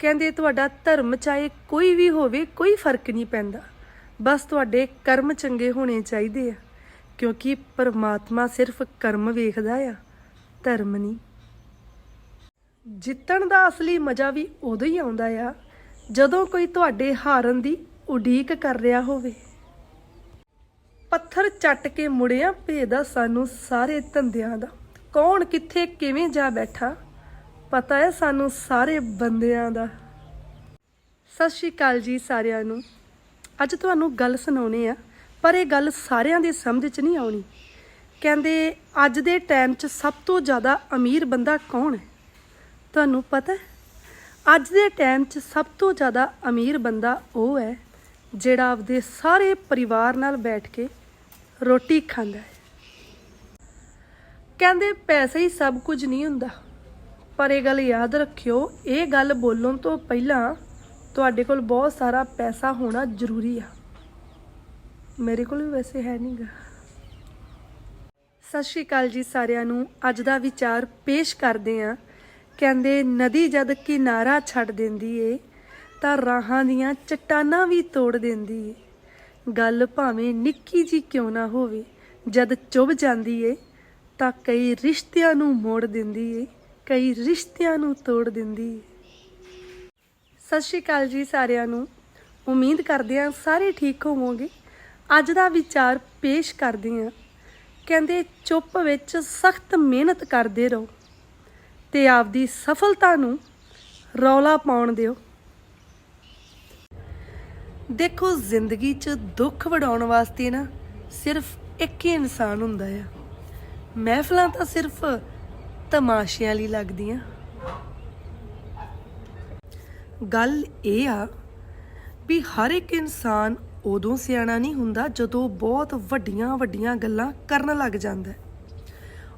ਕਹਿੰਦੇ ਤੁਹਾਡਾ ਧਰਮ ਚਾਹੇ ਕੋਈ ਵੀ ਹੋਵੇ, ਕੋਈ ਫ਼ਰਕ ਨਹੀਂ ਪੈਂਦਾ। ਬਸ ਤੁਹਾਡੇ ਕਰਮ ਚੰਗੇ ਹੋਣੇ ਚਾਹੀਦੇ ਆ, ਕਿਉਂਕਿ ਪਰਮਾਤਮਾ ਸਿਰਫ ਕਰਮ ਵੇਖਦਾ ਆ, ਧਰਮ ਨਹੀਂ। ਜਿੱਤਣ ਦਾ ਅਸਲੀ ਮਜ਼ਾ ਵੀ ਉਦੋਂ ਹੀ ਆਉਂਦਾ ਆ, ਜਦੋਂ ਕੋਈ ਤੁਹਾਡੇ ਹਾਰਨ ਦੀ ਉਡੀਕ ਕਰ ਰਿਹਾ ਹੋਵੇ। ਪੱਥਰ ਚੱਟ ਕੇ ਮੁੜਿਆ, ਭੇਦਾ ਸਾਨੂੰ ਸਾਰੇ ਧੰਦਿਆਂ ਦਾ। ਕੌਣ ਕਿੱਥੇ ਕਿਵੇਂ ਜਾ ਬੈਠਾ ਪਤਾ ਹੈ ਸਾਨੂੰ ਸਾਰੇ ਬੰਦਿਆਂ ਦਾ। ਸਤਿ ਸ਼੍ਰੀ ਅਕਾਲ ਜੀ ਸਾਰਿਆਂ ਨੂੰ। ਅੱਜ ਤੁਹਾਨੂੰ ਗੱਲ ਸੁਣਾਉਣੀ ਆ, ਪਰ ਇਹ ਗੱਲ ਸਾਰਿਆਂ ਦੇ ਸਮਝ 'ਚ ਨਹੀਂ ਆਉਣੀ। ਕਹਿੰਦੇ, ਅੱਜ ਦੇ ਟਾਈਮ 'ਚ ਸਭ ਤੋਂ ਜ਼ਿਆਦਾ ਅਮੀਰ ਬੰਦਾ ਕੌਣ ਹੈ? ਤੁਹਾਨੂੰ ਪਤਾ ਅੱਜ ਦੇ ਟਾਈਮ 'ਚ ਸਭ ਤੋਂ ਜ਼ਿਆਦਾ ਅਮੀਰ ਬੰਦਾ ਉਹ ਹੈ, ਜਿਹੜਾ ਆਪਦੇ ਸਾਰੇ ਪਰਿਵਾਰ ਨਾਲ ਬੈਠ ਕੇ ਰੋਟੀ ਖਾਂਦਾ ਹੈ। ਕਹਿੰਦੇ, ਪੈਸੇ ਹੀ ਸਭ ਕੁਝ ਨਹੀਂ ਹੁੰਦਾ। ਪਰ ਇਹ ਗੱਲ ਯਾਦ ਰੱਖਿਓ, ਇਹ ਗੱਲ ਬੋਲਣ ਤੋਂ ਪਹਿਲਾਂ ਤੁਹਾਡੇ ਕੋਲ ਬਹੁਤ ਸਾਰਾ ਪੈਸਾ ਹੋਣਾ ਜ਼ਰੂਰੀ ਆ। ਮੇਰੇ ਕੋਲ ਵੀ ਵੈਸੇ ਹੈ ਨਹੀਂਗਾ ਸਤਿ ਸ਼੍ਰੀ ਅਕਾਲ ਜੀ ਸਾਰਿਆਂ ਨੂੰ। ਅੱਜ ਦਾ ਵਿਚਾਰ ਪੇਸ਼ ਕਰਦੇ ਆਂ ਕਹਿੰਦੇ, ਨਦੀ ਜਦ ਕਿਨਾਰਾ ਛੱਡ ਦਿੰਦੀ ਏ, ਤਾਂ ਰਾਹਾਂ ਦੀਆਂ ਚਟਾਨਾਂ ਵੀ ਤੋੜ ਦਿੰਦੀ ਏ। ਗੱਲ ਭਾਵੇਂ ਨਿੱਕੀ ਜੀ ਕਿਉਂ ਨਾ ਹੋਵੇ, ਜਦ ਚੁੱਭ ਜਾਂਦੀ ਏ, ਤਾਂ ਕਈ ਰਿਸ਼ਤਿਆਂ ਨੂੰ ਮੋੜ ਦਿੰਦੀ ਏ। ਕਈ ਰਿਸ਼ਤਿਆਂ ਨੂੰ ਤੋੜ ਦਿੰਦੀ ਏ। ਸਤਿ ਸ਼੍ਰੀ ਅਕਾਲ ਜੀ ਸਾਰਿਆਂ ਨੂੰ। ਉਮੀਦ ਕਰਦੇ ਹਾਂ ਸਾਰੇ ਠੀਕ ਹੋਵੋਗੇ। ਅੱਜ ਦਾ ਵਿਚਾਰ ਪੇਸ਼ ਕਰਦੇ ਹਾਂ। ਕਹਿੰਦੇ, ਚੁੱਪ ਵਿੱਚ ਸਖਤ ਮਿਹਨਤ ਕਰਦੇ ਰਹੋ ਤੇ ਆਪਦੀ ਸਫਲਤਾ ਨੂੰ ਰੌਲਾ ਪਾਉਣ ਦਿਓ। ਦੇਖੋ, ਜ਼ਿੰਦਗੀ 'ਚ ਦੁੱਖ ਵਡਾਉਣ ਵਾਸਤੇ ਨਾ ਸਿਰਫ ਇੱਕ ਹੀ ਇਨਸਾਨ ਹੁੰਦਾ ਆ। ਮਹਿਫਲਾਂ ਤਾਂ ਸਿਰਫ ਤਮਾਸ਼ਿਆਂ ਲਈ ਲੱਗਦੀਆਂ। ਗੱਲ ਇਹ ਆ ਵੀ ਹਰ ਇੱਕ ਇਨਸਾਨ ਉਦੋਂ ਸਿਆਣਾ ਨਹੀਂ ਹੁੰਦਾ ਜਦੋਂ ਬਹੁਤ ਵੱਡੀਆਂ ਵੱਡੀਆਂ ਗੱਲਾਂ ਕਰਨ ਲੱਗ ਜਾਂਦਾ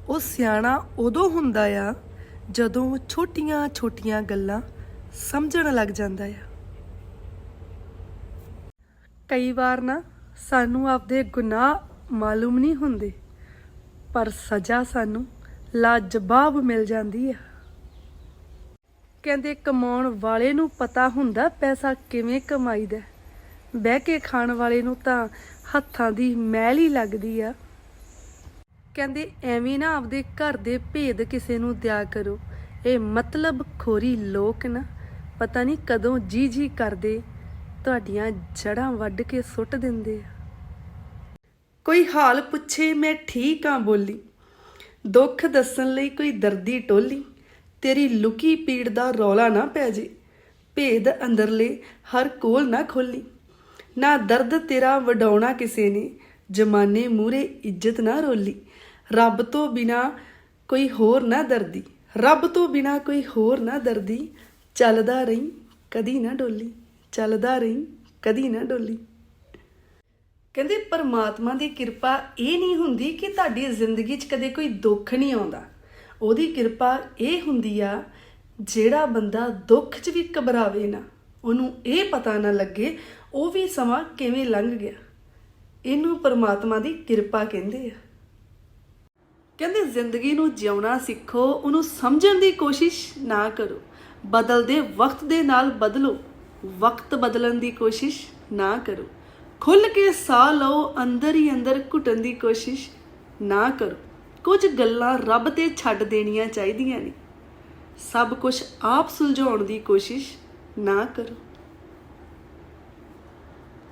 ਉਹ ਸਿਆਣਾ ਉਦੋਂ ਹੁੰਦਾ ਆ ਜਦੋਂ ਛੋਟੀਆਂ ਛੋਟੀਆਂ ਗੱਲਾਂ ਸਮਝਣ ਲੱਗ ਜਾਂਦਾ ਆ। ਕਈ ਵਾਰ ਨਾ ਸਾਨੂੰ ਆਪਦੇ ਗੁਨਾਹ ਮਾਲੂਮ ਨਹੀਂ ਹੁੰਦੇ, ਪਰ ਸਜ਼ਾ ਸਾਨੂੰ ਲਾਜਵਾਬ ਮਿਲ ਜਾਂਦੀ ਆ ਕਹਿੰਦੇ ਕਮਾਉਣ ਵਾਲੇ ਨੂੰ ਪਤਾ ਹੁੰਦਾ ਪੈਸਾ ਕਿਵੇਂ ਕਮਾਈਦਾ ਹੈ। ਬਹਿ ਕੇ ਖਾਣ ਵਾਲੇ ਨੂੰ ਤਾਂ ਹੱਥਾਂ ਦੀ ਮੈਲ ਹੀ ਲੱਗਦੀ ਆ। ਕਹਿੰਦੇ ਐਵੇਂ ਨਾ ਆਪਦੇ ਘਰ ਦੇ ਭੇਦ ਕਿਸੇ ਨੂੰ ਦਿਆ ਕਰੋ। ਇਹ ਮਤਲਬ ਖੋਰੀ ਲੋਕ ਨਾ। ਪਤਾ ਨਹੀਂ ਕਦੋਂ ਜੀ ਜੀ ਕਰਦੇ ਤੁਹਾਡੀਆਂ ਜੜਾਂ ਵੱਢ ਕੇ ਸੁੱਟ ਦਿੰਦੇ ਆ। ਕੋਈ ਹਾਲ ਪੁੱਛੇ ਮੈਂ ਠੀਕ ਆ ਬੋਲੀ। ਦੁੱਖ ਦੱਸਣ ਲਈ ਕੋਈ ਦਰਦੀ ਟੋਲੀ, ਤੇਰੀ ਲੁਕੀ ਪੀੜ ਦਾ ਰੌਲਾ ਨਾ ਪੈ ਜੇ, ਭੇਦ ਅੰਦਰਲੇ ਹਰ ਕੋਲ ਨਾ ਖੋਲੀ। ਨਾ ਦਰਦ ਤੇਰਾ ਵਡਾਉਣਾ ਕਿਸੇ ਨੇ, ਜਮਾਨੇ ਮੂਰੇ ਇੱਜ਼ਤ ਨਾ ਰੋਲੀ। ਰੱਬ ਤੋਂ ਬਿਨਾ ਕੋਈ ਹੋਰ ਨਾ ਦਰਦੀ, ਰੱਬ ਤੋਂ ਬਿਨਾ ਕੋਈ ਹੋਰ ਨਾ ਦਰਦੀ, ਚੱਲਦਾ ਰਹੀ ਕਦੀ ਨਾ ਡੋਲੀ, ਚੱਲਦਾ ਰਹੀ ਕਦੀ ਨਾ ਡੋਲੀ। ਕਹਿੰਦੇ ਪਰਮਾਤਮਾ ਦੀ ਕਿਰਪਾ ਇਹ ਨਹੀਂ ਹੁੰਦੀ ਕਿ ਤੁਹਾਡੀ ਜ਼ਿੰਦਗੀ 'ਚ ਕਦੇ ਕੋਈ ਦੁੱਖ ਨਹੀਂ ਆਉਂਦਾ। ਉਹਦੀ ਕਿਰਪਾ ਇਹ ਹੁੰਦੀ ਆ, ਜਿਹੜਾ ਬੰਦਾ ਦੁੱਖ 'ਚ ਵੀ ਘਬਰਾਵੇ ਨਾ, ਉਹਨੂੰ ਇਹ ਪਤਾ ਨਾ ਲੱਗੇ ਉਹ ਵੀ ਸਮਾਂ ਕਿਵੇਂ ਲੰਘ ਗਿਆ। ਇਹਨੂੰ ਪਰਮਾਤਮਾ ਦੀ ਕਿਰਪਾ ਕਹਿੰਦੇ ਆ। ਕਹਿੰਦੇ ਜ਼ਿੰਦਗੀ ਨੂੰ ਜਿਉਣਾ ਸਿੱਖੋ, ਉਹਨੂੰ ਸਮਝਣ ਦੀ ਕੋਸ਼ਿਸ਼ ਨਾ ਕਰੋ। ਬਦਲਦੇ ਵਕਤ ਦੇ ਨਾਲ ਬਦਲੋ, ਵਕਤ ਬਦਲਣ ਦੀ ਕੋਸ਼ਿਸ਼ ਨਾ ਕਰੋ। ਖੁੱਲ ਕੇ ਸਾਹ ਲਓ, ਅੰਦਰ ਹੀ ਅੰਦਰ ਘੁੱਟਣ ਦੀ ਕੋਸ਼ਿਸ਼ ਨਾ ਕਰੋ। ਕੁਝ ਗੱਲਾਂ ਰੱਬ ਤੇ ਛੱਡ ਦੇਣੀਆਂ ਚਾਹੀਦੀਆਂ ਨੇ। ਸਭ ਕੁਝ ਆਪ ਸੁਲਝਾਉਣ ਦੀ ਕੋਸ਼ਿਸ਼ ਨਾ ਕਰੋ।